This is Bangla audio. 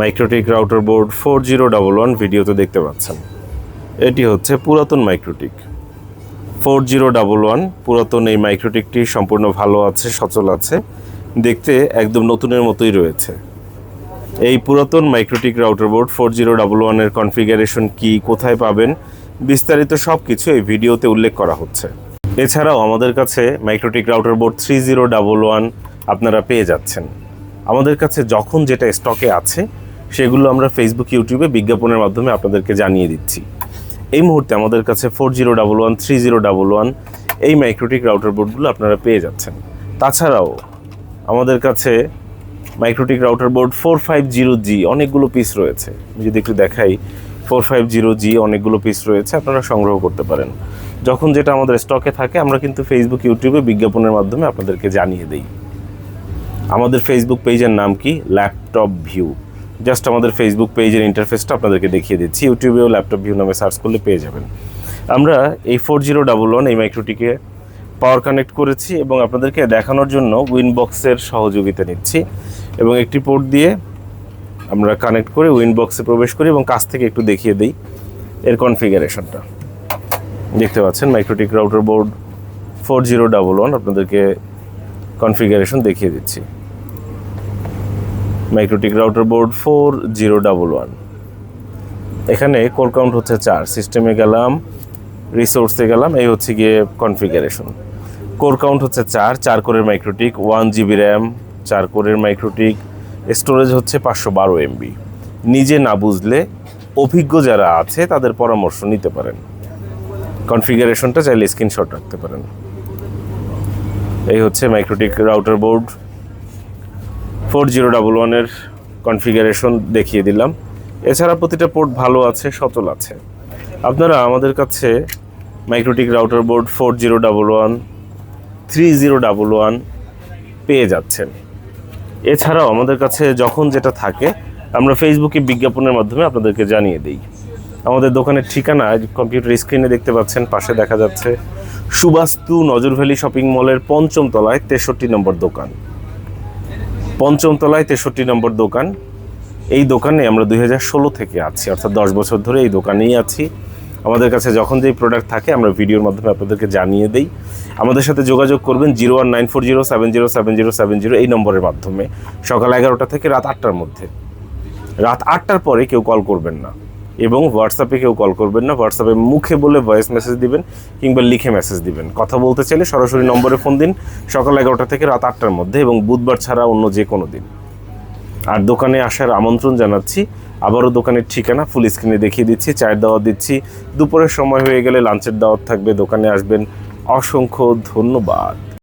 MikroTik router board four zero double one ভিডিওতে দেখতে পাচ্ছেন। এটি হচ্ছে পুরাতন MikroTik. Four zero double one পুরাতন এই মাইক্রোটিকটি সম্পূর্ণ ভালো আছে, সচল আছে, দেখতে একদম নতুনের মতোই রয়েছে। এই পুরাতন MikroTik router board four zero double ওয়ানের কনফিগারেশন কী, কোথায় পাবেন, বিস্তারিত সব কিছু এই ভিডিওতে উল্লেখ করা হচ্ছে। এছাড়াও আমাদের কাছে MikroTik router board three zero double one আপনারা পেয়ে যাচ্ছেন। আমাদের কাছে যখন যেটা স্টকে আছে, সেগুলো আমরা ফেসবুক ইউটিউবে বিজ্ঞাপনের মাধ্যমে আপনাদেরকে জানিয়ে দিচ্ছি। এই মুহূর্তে আমাদের কাছে four zero double one three zero double one এই মাইক্রোটিক রাউটার বোর্ডগুলো আপনারা পেয়ে যাচ্ছেন। তাছাড়াও, আমাদের কাছে MikroTik router board four five zero G অনেকগুলো পিস রয়েছে। আমি যদি একটু দেখাই ফোর ফাইভ জিরো জি অনেকগুলো পিস রয়েছে, আপনারা সংগ্রহ করতে পারেন। যখন যেটা আমাদের স্টকে থাকে, আমরা কিন্তু ফেসবুক ইউটিউবে বিজ্ঞাপনের মাধ্যমে আপনাদেরকে জানিয়ে দিই। আমাদের ফেসবুক পেজের নাম কি? ল্যাপটপ ভিউ জাস্ট আমাদের ফেসবুক পেজের ইন্টারফেসটা আপনাদেরকে দেখিয়ে দিচ্ছি। ইউটিউবেও ল্যাপটপ ভিউ নামে সার্চ করলে পেয়ে যাবেন। আমরা এই ফোর জিরো ডাবল ওয়ান এই মাইক্রোটিকে পাওয়ার কানেক্ট করেছি এবং আপনাদেরকে দেখানোর জন্য উইনবক্সের সহযোগিতা নিচ্ছি এবং একটি পোর্ট দিয়ে আমরা কানেক্ট করে উইনবক্সে প্রবেশ করি এবং কাছ থেকে একটু দেখিয়ে দিই এর কনফিগারেশনটা দেখতে পাচ্ছেন MikroTik router board four zero double one আপনাদেরকে কনফিগারেশন দেখিয়ে দিচ্ছি। MikroTik router board four zero double one এখানে কোর কাউন্ট হচ্ছে চার। সিস্টেমে গেলাম রিসোর্সে গেলাম, এই হচ্ছে গিয়ে কনফিগারেশন কোর কাউন্ট হচ্ছে চার চার কোরের মাইক্রোটিক ওয়ান জিবি র্যাম চার কোরের মাইক্রোটিক স্টোরেজ হচ্ছে পাঁচশো বারো এমবি নিজে না বুঝলে, অভিজ্ঞ যারা আছে, তাদের পরামর্শ নিতে পারেন। কনফিগারেশনটা চাইলে স্ক্রিনশট রাখতে পারেন। এই হচ্ছে MikroTik router board four zero double ওয়ানের কনফিগারেশন দেখিয়ে দিলাম। এছাড়া প্রতিটা পোর্ট ভালো আছে, সচল আছে। আপনারা আমাদের কাছে MikroTik router board four zero double one, three zero double one পেয়ে যাচ্ছেন। এছাড়াও আমাদের কাছে যখন যেটা থাকে, আমরা ফেসবুকে বিজ্ঞাপনের মাধ্যমে আপনাদেরকে জানিয়ে দিই। আমাদের দোকানের ঠিকানা কম্পিউটার স্ক্রিনে দেখতে পাচ্ছেন, পাশে দেখা যাচ্ছে, সুবাস্তু নজরভ্যালি শপিং মলের পঞ্চম তলায় তেষট্টি নম্বর দোকান। পঞ্চম তলায় তেষট্টি নম্বর দোকান। এই দোকানে আমরা দুই ষোলো থেকে আছি, অর্থাৎ দশ বছর ধরে এই দোকানেই আছি। আমাদের কাছে যখন যেই প্রোডাক্ট থাকে, আমরা ভিডিওর মাধ্যমে আপনাদেরকে জানিয়ে দিই। আমাদের সাথে যোগাযোগ করবেন zero one nine four zero seven zero seven zero seven zero এই নম্বরের মাধ্যমে। সকাল এগারোটা থেকে রাত আটটার মধ্যে। রাত আটটার পরে কেউ কল করবেন না। এবং হোয়াটসঅ্যাপে কেউ কল করবেন না। হোয়াটসঅ্যাপে মুখে বলে ভয়েস মেসেজ দিবেন কিংবা লিখে মেসেজ দিবেন। কথা বলতে চাইলে সরাসরি নম্বরে ফোন দিন। সকাল এগারোটা থেকে রাত আটটার মধ্যে এবং বুধবার ছাড়া অন্য যে কোনো দিন। আর দোকানে আসার আমন্ত্রণ জানাচ্ছি। আবারও দোকানের ঠিকানা ফুল স্ক্রিনে দেখিয়ে দিচ্ছি। চায়ের দাওয়াত দিচ্ছি। দুপুরের সময় হয়ে গেলে লাঞ্চের দাওয়াত থাকবে। দোকানে আসবেন। অসংখ্য ধন্যবাদ।